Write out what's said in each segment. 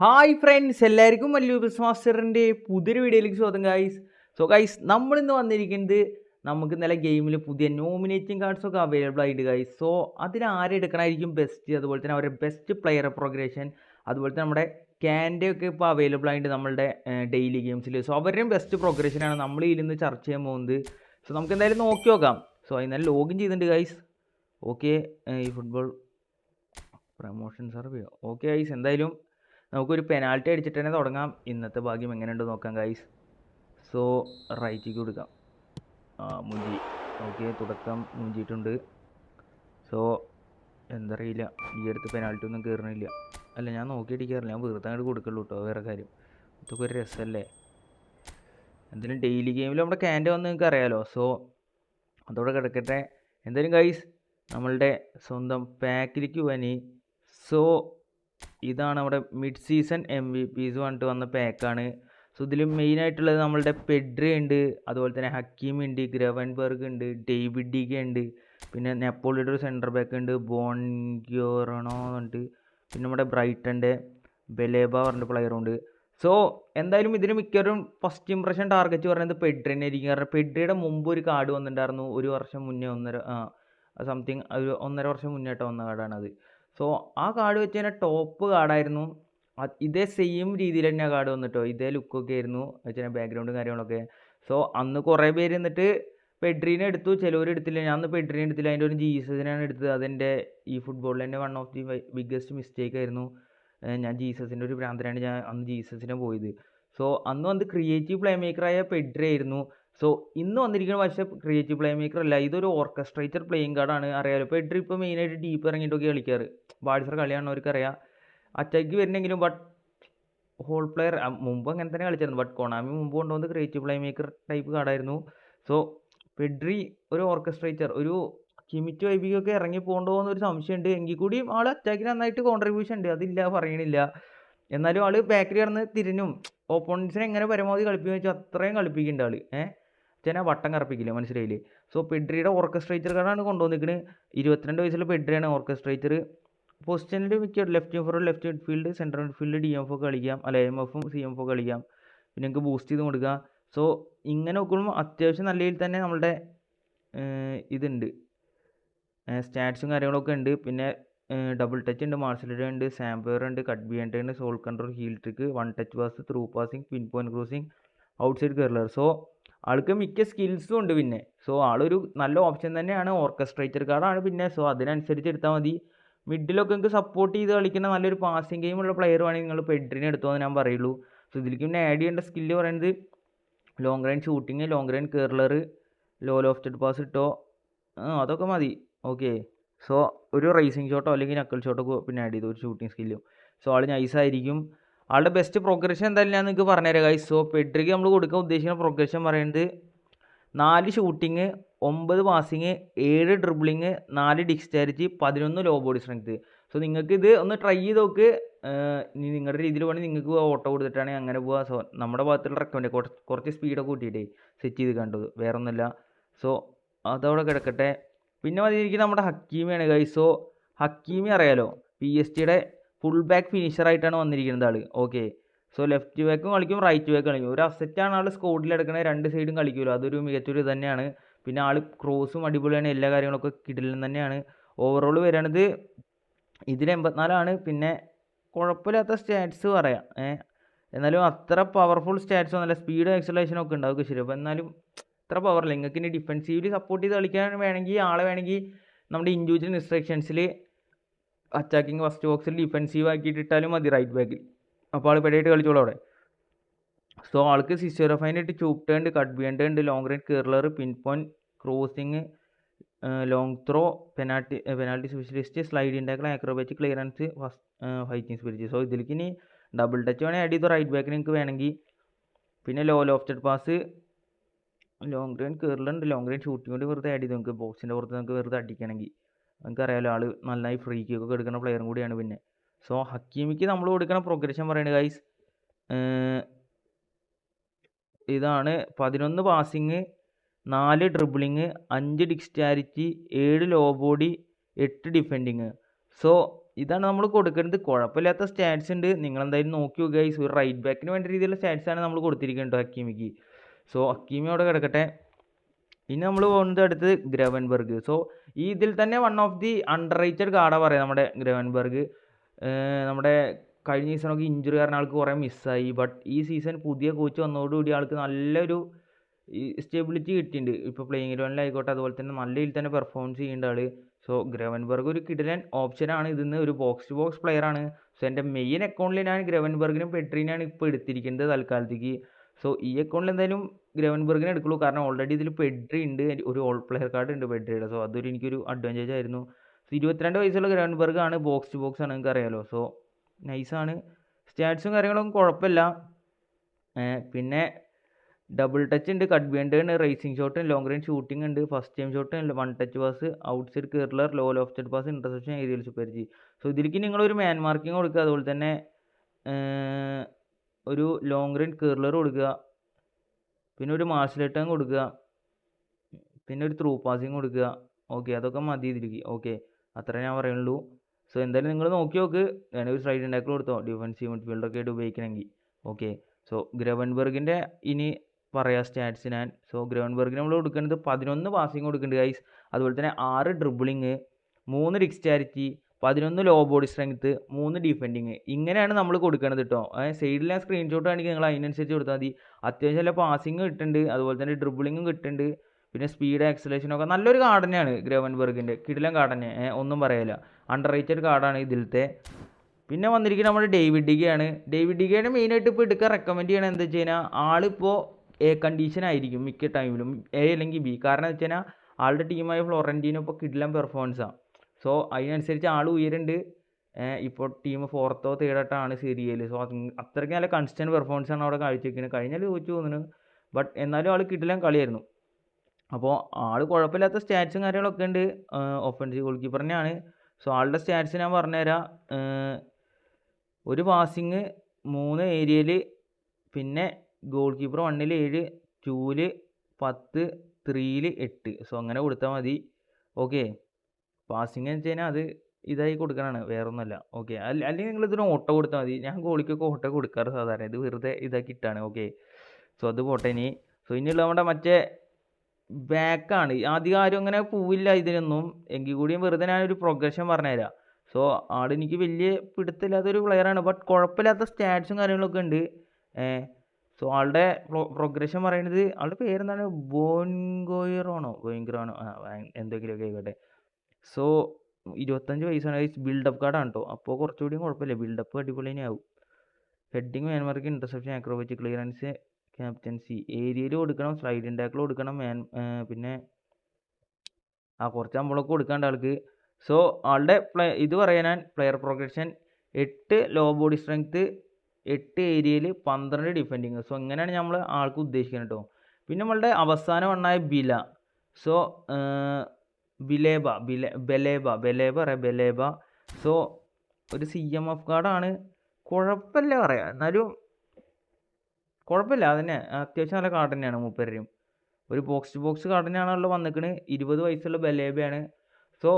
Hi friends എല്ലാവർക്കും വലിയ ബിസ് മാസ്റ്ററിന്റെ പുതിയൊരു വീഡിയോയിലേക്ക് സ്വാഗതം ഗൈസ് സോ ഗൈസ് നമ്മളിന്ന് വന്നിരിക്കുന്നത് നമുക്ക് ഇന്നലെ ഗെയിമിൽ പുതിയ നോമിനേറ്റിംഗ് കാർഡ്സൊക്കെ അവൈലബിൾ ആയിട്ട് ഗൈസ് സോ അതിന് ആരെടുക്കണമായിരിക്കും ബെസ്റ്റ് അതുപോലെ തന്നെ അവരുടെ ബെസ്റ്റ് പ്ലെയർ പ്രോഗ്രഷൻ അതുപോലെ തന്നെ നമ്മുടെ ക്യാന്റെ ഒക്കെ ഇപ്പോൾ അവൈലബിൾ ആയിട്ട് നമ്മളുടെ ഡെയിലി ഗെയിംസിൽ സോ അവരുടെയും ബെസ്റ്റ് പ്രോഗ്രഷനാണ് നമ്മൾ ഇതിൽ ചർച്ച ചെയ്യാൻ പോകുന്നത്. സോ നമുക്ക് എന്തായാലും നോക്കി നോക്കാം. സോ ഇന്നലെ ലോഗിൻ ചെയ്തിട്ടുണ്ട് ഗൈസ് ഓക്കെ ഈ football promotion survey okay guys എന്തായാലും നമുക്കൊരു പെനാൽറ്റി അടിച്ചിട്ട് തന്നെ തുടങ്ങാം. ഇന്നത്തെ ഭാഗ്യം എങ്ങനെയുണ്ട് നോക്കാം ഗൈസ് സോ റൈറ്റിക്ക് കൊടുക്കാം. മുഞ്ചി ഓക്കെ തുടക്കം മുഞ്ചിയിട്ടുണ്ട് സോ എന്തറിയില്ല ഈ അടുത്ത് പെനാൽറ്റി ഒന്നും കയറണില്ല അല്ല ഞാൻ കയറില്ല ഞാൻ വെറുതെ അങ്ങോട്ട് കൊടുക്കുള്ളൂ കേട്ടോ വേറെ കാര്യം. ഇതൊക്കെ ഒരു രസമല്ലേ എന്തായാലും ഡെയിലി ഗെയിമിൽ നമ്മുടെ ക്യാന്റെ വന്ന് നിങ്ങൾക്ക് അറിയാമല്ലോ സോ അതോടെ കിടക്കട്ടെ. എന്തായാലും ഗൈസ് നമ്മളുടെ സ്വന്തം പാക്കിലേക്ക് പോവാനി സോ ഇതാണ് നമ്മുടെ mid season M V Ps പറഞ്ഞിട്ട് വന്ന പാക്കാണ് സോ ഇതിൽ മെയിനായിട്ടുള്ളത് നമ്മളുടെ പെഡ്രി ഉണ്ട് അതുപോലെ തന്നെ ഹക്കീം ഉണ്ട് ഗ്രവൻബർഗ് ഉണ്ട് ഡേവിഡ് ഡിഗ ഉണ്ട് പിന്നെ നെപ്പോളിയുടെ ഒരു സെന്റർ ബാക്ക് ഉണ്ട് ബോൺഗ്യോറണോ എന്നുണ്ട് പിന്നെ നമ്മുടെ ബ്രൈറ്റന്റെ ബെലേബ പറഞ്ഞിട്ട് പ്ലെയറും ഉണ്ട്. സോ എന്തായാലും ഇതിന് മിക്കവരും ഫസ്റ്റ് ഇംപ്രഷൻ ടാർഗറ്റ് പറയുന്നത് പെഡ്രിനെ ആയിരിക്കും കാരണം പെഡ്രിയുടെ മുമ്പ് ഒരു കാർഡ് വന്നിട്ടുണ്ടായിരുന്നു ഒരു വർഷം മുന്നേ ഒന്നര സംതിങ് ഒരു ഒന്നര വർഷം മുന്നേട്ട് വന്ന കാർഡാണത്. സോ ആ കാർഡ് വെച്ച് കഴിഞ്ഞാൽ ടോപ്പ് കാർഡായിരുന്നു ഇതേ സെയിം രീതിയിൽ തന്നെ ആ കാർഡ് വന്നിട്ടോ. ഇതേ ലുക്കൊക്കെ ആയിരുന്നു. വെച്ചാൽ ബാക്ക്ഗ്രൗണ്ടും കാര്യങ്ങളൊക്കെ. സോ അന്ന് കുറേ പേര് എന്നിട്ട് പെഡ്രീനെ എടുത്തു. ചിലവർ എടുത്തില്ല. ഞാൻ അന്ന് പെഡ്രീനെ എടുത്തില്ല. അതിന്റെ ഒരു ജീസസിനാണ് എടുത്തത്. അതെന്റെ ഈ ഫുട്ബോളിൽ തന്നെ one of the biggest mistake ആയിരുന്നു. ഞാൻ ജീസസിന്റെ ഒരു ഭ്രാന്തനാണ് ഞാൻ അന്ന് ജീസസിനെ പോയത്. സോ അന്ന് വന്ന് ക്രിയേറ്റീവ് പ്ലേ മേക്കറായ പെഡ്രി ആയിരുന്നു. സോ ഇന്ന് വന്നിരിക്കുന്ന പക്ഷേ ക്രിയേറ്റീവ് പ്ലേ മേക്കർ അല്ല ഇതൊരു ഓർക്കസ്ട്രേറ്റർ പ്ലേയിങ് കാർഡാണ് അറിയാലോ എഡ്രി ഇപ്പോൾ മെയിനായിട്ട് ഡീപ്പ് ഇറങ്ങിയിട്ടൊക്കെ കളിക്കാറ്. ബാഡിസർ കളിയാണവർക്ക് അറിയാം. അറ്റാക്ക് വരുന്നെങ്കിലും ബട്ട് ഹോൾ പ്ലെയർ മുമ്പ് അങ്ങനെ തന്നെ കളിച്ചിരുന്നു. ബട്ട് കൊണാമി മുമ്പ് കൊണ്ടുവന്ന് ക്രിയേറ്റീവ് പ്ലേ മേക്കർ ടൈപ്പ് കാർഡായിരുന്നു സോ പെഡ്രി ഒരു ഓർക്കസ്ട്രേറ്റർ ഒരു കിമിറ്റ് വൈബിക്കൊക്കെ ഇറങ്ങി പോകണ്ടോ എന്നൊരു സംശയമുണ്ട്. എങ്കിൽ കൂടിയും ആൾ അറ്റാക്കിന് നന്നായിട്ട് കോൺട്രിബ്യൂഷൻ ഉണ്ട്. അതില്ല പറയണില്ല. എന്നാലും ആൾ ബാക്കിൽ കിടന്ന് തിരിഞ്ഞും ഓപ്പോണൻസിനെ എങ്ങനെ പരമാവധി കളിപ്പിക്കുക വെച്ചാൽ അത്രയും കളിപ്പിക്കുന്നുണ്ട് ആൾ ഏഹ്? ചേന വട്ടം കറപ്പിക്കില്ല മനസ്സിലായില്ല? സോ പെഡ്രിയുടെ ഓർക്കസ്ട്രേറ്റർ കാർഡാണ് കൊണ്ടുവന്നിരിക്കുന്നത് ഇരുപത്തിരണ്ട് വയസ്സിലെ പെഡ്രിയാണ് ഓർക്കസ്ട്രേറ്റർ പൊസിഷനിൽ മിക്ക left for left midfield central midfield D M F കളിക്കാം. അല്ല എം എഫും സി എം എഫ് കളിക്കാം. പിന്നെ നിങ്ങൾക്ക് ബൂസ്റ്റ് ചെയ്ത് കൊടുക്കുക സോ ഇങ്ങനെ നോക്കുമ്പോൾ അത്യാവശ്യം നല്ല രീതിയിൽ തന്നെ നമ്മളുടെ ഇതുണ്ട്. സ്റ്റാറ്റ്സും കാര്യങ്ങളൊക്കെ ഉണ്ട്. പിന്നെ ഡബിൾ ടച്ച് ഉണ്ട് മാർസലിഡ ഉണ്ട് സാംപയർ ഉണ്ട് കട്ട് ബിയൻഡ് ഉണ്ട് sole control heel trick one touch pass through passing pinpoint crossing outside curler so ആൾക്ക് മിക്ക സ്കിൽസും ഉണ്ട് പിന്നെ. സോ ആളൊരു നല്ല ഓപ്ഷൻ തന്നെയാണ്. ഓർക്കസ്ട്രേറ്റർ കാർഡാണ് പിന്നെ. സോ അതിനനുസരിച്ച് എടുത്താൽ മതി. മിഡിലൊക്കെ നിങ്ങൾക്ക് സപ്പോർട്ട് ചെയ്ത് കളിക്കുന്ന നല്ലൊരു പാസിംഗ് ഗെയിമുള്ള പ്ലെയർ വേണമെങ്കിൽ നിങ്ങൾ പെഡ്രിനെ എടുത്തോ എന്ന് ഞാൻ പറയുള്ളൂ. സോ ഇതിലേക്ക് പിന്നെ ആഡ് ചെയ്യേണ്ട സ്കില്ല് പറയുന്നത് long range shooting long range curler low lofted pass ഇട്ടോ അതൊക്കെ മതി. ഓക്കെ സോ ഒരു റേസിംഗ് ഷോട്ടോ അല്ലെങ്കിൽ നക്കൽ ഷോട്ടോ പിന്നെ ആഡ് ചെയ്തു ഒരു ഷൂട്ടിംഗ് സ്കില്ലും സോ ആൾ നൈസായിരിക്കും ആളുടെ ബെസ്റ്റ് പ്രോഗ്രഷൻ എന്തായാലും ഞാൻ നിങ്ങൾക്ക് പറഞ്ഞുതരാം ഗൈസ് സോ പെഡ്രിക്ക് നമ്മൾ കൊടുക്കാൻ ഉദ്ദേശിക്കുന്ന പ്രോഗ്രഷൻ പറയുന്നത് നാല് ഷൂട്ടിങ് ഒമ്പത് പാസിങ് ഏഴ് ഡ്രിബിളിങ് നാല് ഡിക്സ്റ്റാരിറ്റി പതിനൊന്ന് ലോ ബോഡി സ്ട്രെങ്ത് സോ നിങ്ങൾക്ക് ഇത് ഒന്ന് ട്രൈ ചെയ്ത് നോക്ക്. നിങ്ങളുടെ രീതിയിൽ വേണമെങ്കിൽ നിങ്ങൾക്ക് ഓട്ടോ കൊടുത്തിട്ടാണ് അങ്ങനെ പോവുക സോ നമ്മുടെ ഭാഗത്തുള്ള റെക്കമെൻഡ് കുറച്ച് കുറച്ച് സ്പീഡൊക്കെ കൂട്ടിയിട്ടേ സെറ്റ് ചെയ്ത് കണ്ടത്. വേറെ ഒന്നുമില്ല സോ അതവിടെ കിടക്കട്ടെ. പിന്നെ വന്നിരിക്കുന്നത് നമ്മുടെ ഹക്കീമിയാണ് ഗൈ സോ ഹക്കീമി അറിയാലോ? പി എസ് ടിയുടെ ഫുൾ ബാക്ക് ഫിനിഷറായിട്ടാണ് വന്നിരിക്കുന്നത് ആൾ ഓക്കെ സോ ലെഫ്റ്റ് ബാക്കും കളിക്കും റൈറ്റ് ബാക്കും കളിക്കും. ഒരു അസറ്റാണ് ആൾ സ്കോഡിൽ എടുക്കുന്നത് രണ്ട് സൈഡും കളിക്കുമല്ലോ അതൊരു മികച്ചൊരു തന്നെയാണ് പിന്നെ ആൾ ക്രോസും അടിപൊളിയാണ് എല്ലാ കാര്യങ്ങളൊക്കെ കിടലും തന്നെയാണ്. ഓവറോൾ വരണത് ഇതിൽ എൺപത്തിനാലാണ്. പിന്നെ കുഴപ്പമില്ലാത്ത സ്റ്റാറ്റ്സ് പറയാം. ഏഹ് എന്നാലും അത്ര പവർഫുൾ സ്റ്റാറ്റ്സ് ഒന്നുമല്ല. സ്പീഡ് എക്സലേഷനും ഒക്കെ ഉണ്ടാവും ശരി അപ്പോൾ എന്നാലും അത്ര പവറില്ല നിങ്ങൾക്ക് ഇനി ഡിഫെൻസീവ്ലി സപ്പോർട്ട് ചെയ്ത് കളിക്കാൻ വേണമെങ്കിൽ ആളെ വേണമെങ്കിൽ നമ്മുടെ ഇൻഡിവിജ്വൽ ഇൻസ്ട്രക്ഷൻസിൽ അറ്റാക്കിങ് ഫസ്റ്റ് ബോക്സിൽ ഡിഫെൻസീവ് ആക്കിയിട്ട് ഇട്ടാലും മതി റൈറ്റ് ബാക്കിൽ അപ്പോൾ ആൾ പെടായിട്ട് കളിച്ചോളൂ അവിടെ. സോ ആൾക്ക് സിസ്റ്റോറഫൈൻ ഇട്ട് ചൂപ്പ് ടേൺ കട്ട് ബിയൻഡ് ഉണ്ട് long range curler pinpoint crossing long throw penalty penalty specialist slide ഉണ്ടാക്കുന്ന acrobatic clearance first fighting spirit so ഇതിലേക്ക് ഇനി ഡബിൾ ടച്ച് വേണമെങ്കിൽ ആഡ് ചെയ്തു റൈറ്റ് ബാക്കിൽ നിങ്ങൾക്ക് വേണമെങ്കിൽ പിന്നെ low lofted pass long range കേറലുണ്ട് long range shooting കൊണ്ട് വെറുതെ ആഡ് ചെയ്ത് നിങ്ങൾക്ക് ബോക്സിന്റെ പുറത്ത് നമുക്ക് വെറുതെ അടിക്കണമെങ്കിൽ നിങ്ങൾക്ക് അറിയാലോ ആൾ നന്നായി ഫ്രീ കിക്കൊക്കെ എടുക്കുന്ന പ്ലെയറും കൂടിയാണ് പിന്നെ. സോ ഹക്കീമിക്ക് നമ്മൾ കൊടുക്കുന്ന പ്രോഗ്രഷൻ പറയുന്നത് ഗൈസ് ഇതാണ് പതിനൊന്ന് പാസിങ് നാല് ഡ്രിബിളിങ് അഞ്ച് ഡിക്സ്റ്റാരിറ്റി ഏഴ് ലോ ബോഡി എട്ട് ഡിഫെൻഡിങ് സോ ഇതാണ് നമ്മൾ കൊടുക്കുന്നത് കുഴപ്പമില്ലാത്ത സ്റ്റാറ്റ്സ് ഉണ്ട്. നിങ്ങൾ എന്തായാലും നോക്കി നോക്കുക ഗൈസ് ഒരു റൈറ്റ് ബാക്കിന് വേണ്ട രീതിയിലുള്ള സ്റ്റാറ്റ്സാണ് നമ്മൾ കൊടുത്തിരിക്കുന്നത് ഹക്കീമിക്ക്. സോ ഹക്കീമി അവിടെ കിടക്കട്ടെ. പിന്നെ നമ്മൾ പോകുന്നത് അടുത്ത് ഗ്രവൻബർഗ്. സോ ഈ ഇതിൽ തന്നെ one of the underrated കാർഡാണ് പറയുക നമ്മുടെ ഗ്രവൻബർഗ്. നമ്മുടെ കഴിഞ്ഞ സീസണൊക്കെ ഇഞ്ചുറി കാരണം ആൾക്ക് കുറേ മിസ്സായി ബട്ട് ഈ സീസൺ പുതിയ കോച്ച് വന്നതോടുകൂടി ആൾക്ക് നല്ലൊരു സ്റ്റെബിലിറ്റി കിട്ടിയിട്ടുണ്ട്. ഇപ്പോൾ പ്ലേയിങ് ഇലവനിലായിക്കോട്ടെ അതുപോലെ തന്നെ നല്ല രീതിയിൽ തന്നെ പെർഫോമൻസ് ചെയ്യേണ്ട ആൾ സോ ഗ്രവൻബർഗ് ഒരു കിടിലൻ ഓപ്ഷനാണ് ഇതിന്ന് ഒരു ബോക്സ് ടു ബോക്സ് പ്ലെയർ ആണ്. സോ എന്റെ മെയിൻ അക്കൗണ്ടിൽ ഞാൻ ഗ്രവൻബർഗിനും പെട്രീനാണ് ഇപ്പോൾ എടുത്തിരിക്കുന്നത് തൽക്കാലത്തേക്ക്. സോ ഈ അക്കൗണ്ടിൽ എന്തായാലും ഗ്രവൻബർഗിനെ എടുക്കുള്ളൂ. കാരണം ഓൾറെഡി ഇതിൽ പെഡ്രി ഉണ്ട്. ഒരു ഓൾ പ്ലെയർ കാർഡ് ഉണ്ട് പെഡ്രിയുടെ സോ അതൊരു എനിക്കൊരു അഡ്വാന്റേജ് ആയിരുന്നു. സോ ഇരുപത്തിരണ്ട് വയസ്സുള്ള ഗ്രവൻബർഗ് ആണ് ബോക്സ് ടു ബോക്സ് ആണ് നിങ്ങൾക്ക് അറിയാലോ. സോ നൈസാണ് സ്റ്റാറ്റ്സും കാര്യങ്ങളൊന്നും കുഴപ്പമില്ല. പിന്നെ ഡബിൾ ടച്ച് ഉണ്ട്. Cut beyond racing shot long range shooting ഉണ്ട്. First time shot one touch pass outside curler low lofted pass interception aerial സുപ്പർജി so ഇതിലേക്ക് നിങ്ങളൊരു മാൻ മാർക്കിംഗ് കൊടുക്കുക. അതുപോലെ തന്നെ ഒരു ലോങ് റേഞ്ച് കേർലർ കൊടുക്കുക. പിന്നെ ഒരു മാർഷൽ കൊടുക്കുക. പിന്നെ ഒരു ത്രൂ പാസിങ് കൊടുക്കുക. ഓക്കെ അതൊക്കെ മതി ഇതിലേക്ക് ഓക്കെ അത്രേ ഞാൻ പറയുള്ളൂ. സോ എന്തായാലും നിങ്ങൾ നോക്കി നോക്ക്. വേണമെങ്കിൽ ഒരു സൈഡ് ഉണ്ടാക്കി കൊടുത്തോ? ഡിഫൻസീവ് മിഡ്ഫീൽഡൊക്കെ ആയിട്ട് ഉപയോഗിക്കണമെങ്കിൽ. ഓക്കെ സോ ഗ്രവൻബർഗിന്റെ ഇനി പറയാം സ്റ്റാറ്റ്സ് ഞാൻ. സോ ഗ്രവൻബർഗിന് നമ്മൾ കൊടുക്കുന്നത് പതിനൊന്ന് പാസിങ് കൊടുക്കുന്നുണ്ട് ഗൈസ് അതുപോലെ തന്നെ ആറ് ഡ്രിബിളിങ് മൂന്ന് ഡിക്സ്റ്റാരിറ്റി പതിനൊന്ന് ലോ ബോഡി സ്ട്രെങ്ത്ത് മൂന്ന് ഡിഫെൻഡിങ് ഇങ്ങനെയാണ് നമ്മൾ കൊടുക്കുന്നത് കേട്ടോ ഞാൻ സ്ക്രീൻഷോട്ട് ആണെങ്കിൽ നിങ്ങൾ അതിനനുസരിച്ച് കൊടുത്താൽ മതി. അത്യാവശ്യം നല്ല പാസിങ് കിട്ടുന്നുണ്ട് അതുപോലെ തന്നെ ഡ്രിബിളിങ്ങും കിട്ടുന്നുണ്ട് പിന്നെ സ്പീഡ് ആക്സലേഷനൊക്കെ നല്ലൊരു കാർഡ് തന്നെയാണ് ഗ്രവൻബർഗിന്റെ കിടിലൻ കാർഡ് തന്നെ. ഒന്നും പറയില്ല. അണ്ടർ റേറ്റഡ് കാർഡാണ് ഇതിലത്തെ. പിന്നെ വന്നിരിക്കുന്നത് നമ്മുടെ ഡേവിഡ് ഡിഗയാണ്. ഡേവിഡ് ഡിഗയുടെ മെയിനായിട്ട് ഇപ്പോൾ എടുക്കാൻ റെക്കമെൻഡ് ചെയ്യണത് എന്താ വെച്ച് കഴിഞ്ഞാൽ ആളിപ്പോൾ എ കണ്ടീഷൻ ആയിരിക്കും മിക്ക ടൈമിലും എ അല്ലെങ്കിൽ ബി കാരണം എന്ന് വെച്ച് കഴിഞ്ഞാൽ ആളുടെ ടീമായ ഫ്ലോറന്റീനോ ഇപ്പോൾ കിടിലൻ പെർഫോമൻസാണ് സോ അതിനനുസരിച്ച് ആൾ ഉയരുന്നുണ്ട് ഇപ്പോൾ ടീം ഫോർത്തോ തേർഡായിട്ടാണ് സീരിയൽ സോ അത്രയ്ക്ക് നല്ല കൺസ്റ്റന്റ് പെർഫോമൻസ് ആണ് അവിടെ കാഴ്ചവെക്കുന്നത് കഴിഞ്ഞാൽ ചോദിച്ചു തോന്നുന്നു. ബട്ട് എന്നാലും ആൾ കിട്ടില്ല കളിയായിരുന്നു. അപ്പോൾ ആൾ കുഴപ്പമില്ലാത്ത സ്റ്റാറ്റ്സും കാര്യങ്ങളൊക്കെ ഉണ്ട്. ഒഫൻസീവ് ഗോൾ കീപ്പർ തന്നെയാണ്. സോ ആളുടെ സ്റ്റാറ്റ്സ് ഞാൻ പറഞ്ഞുതരാം. ഒരു പാസിങ് മൂന്ന് ഏരിയയിൽ പിന്നെ ഗോൾ കീപ്പർ വണ്ണിൽ ഏഴ് ടൂവിൽ പത്ത് ത്രീയിൽ എട്ട്. സോ അങ്ങനെ കൊടുത്താൽ മതി. ഓക്കെ പാസിങ് എന്ന് വെച്ച് കഴിഞ്ഞാൽ അത് ഇതായി കൊടുക്കാനാണ് വേറൊന്നുമല്ല. ഓക്കെ അല്ല അല്ലെങ്കിൽ നിങ്ങൾ ഇതിന് ഓട്ടോ കൊടുത്താൽ മതി. ഞാൻ ഗോളിക്കൊക്കെ ഓട്ടോ കൊടുക്കാറ് സാധാരണ. ഇത് വെറുതെ ഇതാക്കി ഇട്ടാണ്. ഓക്കെ സോ അത് പോട്ടെ ഇനി. സോ ഇനിയുള്ള നമ്മുടെ മറ്റേ ബാക്കാണ് ആദ്യം ആരും അങ്ങനെ പോവില്ല ഇതിനൊന്നും. എങ്കിൽ കൂടിയും വെറുതെ ഞാനൊരു പ്രൊഗ്രഷൻ പറഞ്ഞുതരാം. സോ ആൾ എനിക്ക് വലിയ പിടുത്തമില്ലാത്തൊരു പ്ലെയറാണ് ബട്ട് കുഴപ്പമില്ലാത്ത സ്റ്റാറ്റ്സും കാര്യങ്ങളൊക്കെ ഉണ്ട്. സോ ആളുടെ പ്രോഗ്രഷൻ പറയുന്നത് ആളുടെ പേരെന്താണ്? ബോൻഗോയറാണോ ബോയിങ്കറാണോ എന്തെങ്കിലുമൊക്കെ ആയിക്കോട്ടെ. സോ ഇരുപത്തഞ്ച് വയസ്സാണ് ബിൽഡപ്പ് കാർഡാണ് കേട്ടോ അപ്പോൾ കുറച്ചുകൂടിയും കുഴപ്പമില്ല. ബിൽഡപ്പ് അടിപൊളി തന്നെ ആവും heading man mark interception acrobatic clearance captaincy ഏരിയയിൽ കൊടുക്കണം സ്ലൈഡിങ് ടാക്കിൾ കൊടുക്കണം മാൻ പിന്നെ ആ കുറച്ച് നമ്മളൊക്കെ കൊടുക്കാണ്ട് ആൾക്ക്. സോ ആളുടെ പ്ലേ ഇത് പറയാൻ പ്ലെയർ പ്രോഗ്രഷൻ എട്ട് ലോ ബോഡി സ്ട്രെങ്ത്ത് എട്ട് ഏരിയയിൽ പന്ത്രണ്ട് ഡിഫെൻഡിങ് സോ ഇങ്ങനെയാണ് നമ്മൾ ആൾക്ക് ഉദ്ദേശിക്കുന്നത് കേട്ടോ പിന്നെ നമ്മളുടെ അവസാന വണ്ണായ ബില സോ ബിലേബ ബിലെ ബലേബ ബലേബ പറയാം ബലേബ സോ ഒരു സി എം എഫ് കാർഡാണ് കുഴപ്പമില്ല പറയാം. എന്നാലും കുഴപ്പമില്ല. അതിനെ അത്യാവശ്യം നല്ല കാർഡ് തന്നെയാണ് മൂപ്പരും ഒരു ബോക്സ് ടു ബോക്സ് കാർഡ് തന്നെയാണല്ലോ വന്നിക്കണ്. ഇരുപത് വയസ്സുള്ള ബലേബയാണ് സോ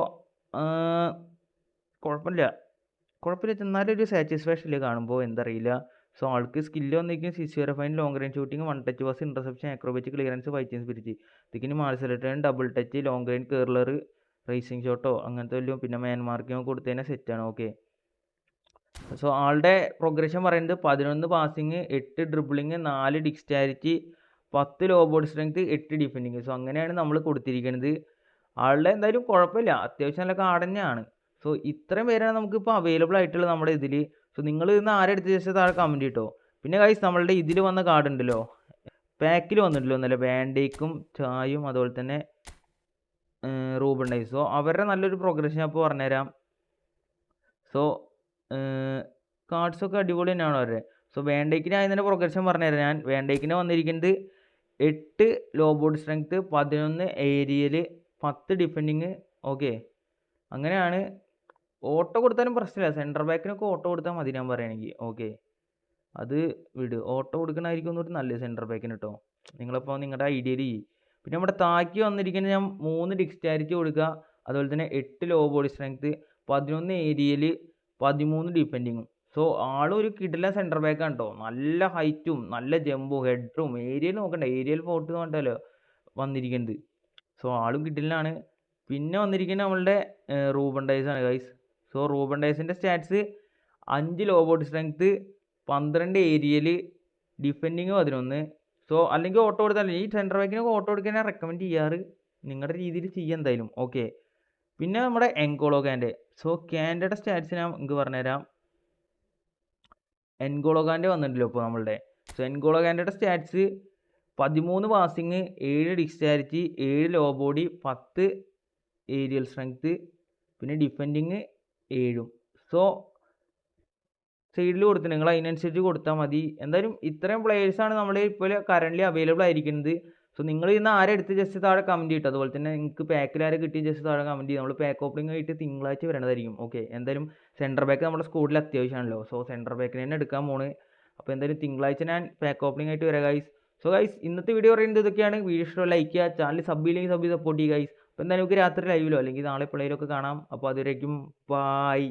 കുഴപ്പമില്ല. കുഴപ്പമില്ല. എന്നാലും ഒരു സാറ്റിസ്ഫാക്ഷൻ ഇല്ല കാണുമ്പോൾ എന്തറിയില്ല. സോ ആൾക്ക് സ്കില്ല് വന്നിരിക്കും six fine long range shooting one touch pass interception acrobatic clearance fighting spirit ഇതിന് Marseille double touch long range curler racing ഷോട്ടോ അങ്ങനത്തെ വല്ലതും പിന്നെ മാൻ മാർക്കിങ്ങോ കൊടുത്തതിനെ സെറ്റാണ് ഓക്കെ സോ ആളുടെ പ്രോഗ്രഷൻ പറയുന്നത് പതിനൊന്ന് പാസിങ് എട്ട് ഡ്രിബിളിങ് നാല് ഡിക്സ്റ്റാരിറ്റി പത്ത് ലോ ബോഡി സ്ട്രെങ്ത് എട്ട് ഡിഫെൻഡിങ് സോ അങ്ങനെയാണ് നമ്മൾ കൊടുത്തിരിക്കുന്നത് ആളുടെ എന്തായാലും കുഴപ്പമില്ല. അത്യാവശ്യം നല്ല കാടന്നെയാണ് സോ ഇത്രയും പേരാണ് നമുക്കിപ്പോൾ അവൈലബിൾ ആയിട്ടുള്ളത് നമ്മുടെ ഇതിൽ സോ നിങ്ങൾ ഇന്ന് ആരെടുത്ത് ജസ്റ്റ് താഴെ കമന്റ് കിട്ടോ പിന്നെ കൈസ് നമ്മളുടെ ഇതിൽ വന്ന കാർഡ് ഉണ്ടല്ലോ. പാക്കിൽ വന്നിട്ടില്ലോ ഒന്നല്ല? വാൻഡേക്കും ചായും അതുപോലെ തന്നെ റൂബൺ ഡൈ സോ അവരുടെ നല്ലൊരു പ്രോഗ്രഷൻ അപ്പോൾ പറഞ്ഞുതരാം. സോ കാർഡ്സൊക്കെ അടിപൊളി തന്നെയാണ് അവരുടെ. സോ വേണ്ടേക്കിന് ആദ്യം തന്നെ പ്രോഗ്രഷൻ പറഞ്ഞുതരാം. ഞാൻ വേണ്ടേക്കിന് വന്നിരിക്കുന്നത് എട്ട് ലോ ബോഡി സ്ട്രെങ്ത്ത് പതിനൊന്ന് ഏരിയയിൽ പത്ത് ഡിഫെൻഡിങ് ഓക്കെ അങ്ങനെയാണ് ഓട്ടോ കൊടുത്താലും പ്രശ്നമില്ല. സെന്റർ ബാക്കിനൊക്കെ ഓട്ടോ കൊടുത്താൽ മതി ഞാൻ പറയുകയാണെങ്കിൽ ഓക്കെ അത് വിട്. ഓട്ടോ കൊടുക്കണമായിരിക്കും ഒന്നുകൂടി നല്ലത് സെന്റർ ബാക്കിന് കേട്ടോ നിങ്ങളിപ്പോൾ നിങ്ങളുടെ ഐഡിയയിൽ പിന്നെ നമ്മുടെ താക്കി വന്നിരിക്കുന്നത് ഞാൻ മൂന്ന് ഡിക്സ്റ്റാരിറ്റി കൊടുക്കുക അതുപോലെ തന്നെ എട്ട് ലോ ബോഡി സ്ട്രെങ്ത്ത് പതിനൊന്ന് ഏരിയയിൽ പതിമൂന്ന് ഡിഫെൻഡിങ്ങും സോ ആളൊരു കിടില സെന്റർ ബാക്കാണ് കേട്ടോ നല്ല ഹൈറ്റും നല്ല ജമ്പും ഹെഡറും ഏരിയയിൽ നോക്കണ്ട. ഏരിയൽ ഫോട്ടോ നോക്കണ്ടല്ലോ വന്നിരിക്കുന്നത്. സോ ആളും കിടിലാണ് പിന്നെ വന്നിരിക്കുന്നത് നമ്മളുടെ റൂബൺ ഡൈസാണ് ഗൈസ് സോ റൂബൺ ഡേസിന്റെ സ്റ്റാറ്റ്സ് അഞ്ച് ലോ ബോഡി സ്ട്രെങ്ത്ത് പന്ത്രണ്ട് ഏരിയയിൽ ഡിഫെൻഡിങ് പതിനൊന്ന്. സോ അല്ലെങ്കിൽ ഓട്ടോ കൊടുത്താൽ ഈ സെന്റർ ബാക്കിനൊക്കെ ഓട്ടോ കൊടുക്കാനാണ് റെക്കമെൻഡ് ചെയ്യാറ്. നിങ്ങളുടെ രീതിയിൽ ചെയ്യുക എന്തായാലും. ഓക്കെ പിന്നെ നമ്മുടെ എൻകോളോ കാന്റെ സോ ക്യാൻഡയുടെ സ്റ്റാറ്റ്സ് ഞാൻ നിങ്ങൾക്ക് പറഞ്ഞുതരാം. എൻകോളോ കാന്റെ വന്നിട്ടില്ലോ ഇപ്പോൾ നമ്മളുടെ? സോ എൻകോളോ കാൻഡയുടെ സ്റ്റാറ്റ്സ് പതിമൂന്ന് പാസിങ് ഏഴ് ഡിസ്ചാരിറ്റി ഏഴ് ലോ ബോഡി പത്ത് ഏരിയൽ സ്ട്രെങ്ത്ത് പിന്നെ ഡിഫെൻഡിങ് ഏഴും. സോ സൈഡിൽ കൊടുത്ത് നിങ്ങൾ അതിനനുസരിച്ച് കൊടുത്താൽ മതി. എന്തായാലും ഇത്രയും പ്ലേയേഴ്സാണ് നമ്മൾ ഇപ്പോൾ കറന്റ്ലി അവൈലബിൾ ആയിരിക്കുന്നത്. സോ നിങ്ങൾ ഇന്ന് ആരെ എടുത്ത് ജസ്റ്റ് താഴെ കമന്റ് ചെയ്തിട്ട് അതുപോലെ തന്നെ നിങ്ങൾക്ക് പാക്കിൽ ആരെ കിട്ടി ജസ്റ്റ് താഴെ കമന്റ് ചെയ്യും. നമ്മൾ പാക്ക് ഓപ്പണിംഗ് ആയിട്ട് തിങ്കളാഴ്ച വരേണ്ടതായിരിക്കും ഓക്കെ എന്തായാലും സെന്റർ ബാക്ക് നമ്മുടെ സ്കൂളിൽ അത്യാവശ്യമാണല്ലോ. സോ സെന്റർ ബാക്കിന് തന്നെ എടുക്കാൻ പോണ്. അപ്പോൾ എന്തായാലും തിങ്കളാഴ്ച ഞാൻ പാക്ക് ഓപ്പണിംഗ് ആയിട്ട് വരാം ഗൈസ് സോ ഗൈസ് ഇന്നത്തെ വീഡിയോ പറയുന്നത് ഇതൊക്കെയാണ്. വീഡിയോ ഇഷ്ടം ലൈക്ക് ചെയ്യുക. ചാനൽ സബ് ചെയ്യില്ലെങ്കിൽ സബ് സപ്പോർട്ട് ചെയ്യുക ഗൈസ് അപ്പോൾ എന്തായാലും നമുക്ക് രാത്രി ലൈവിലോ അല്ലെങ്കിൽ നാളെ പിള്ളേരൊക്കെ കാണാം. അപ്പോൾ അതുവരേക്കും ബായ്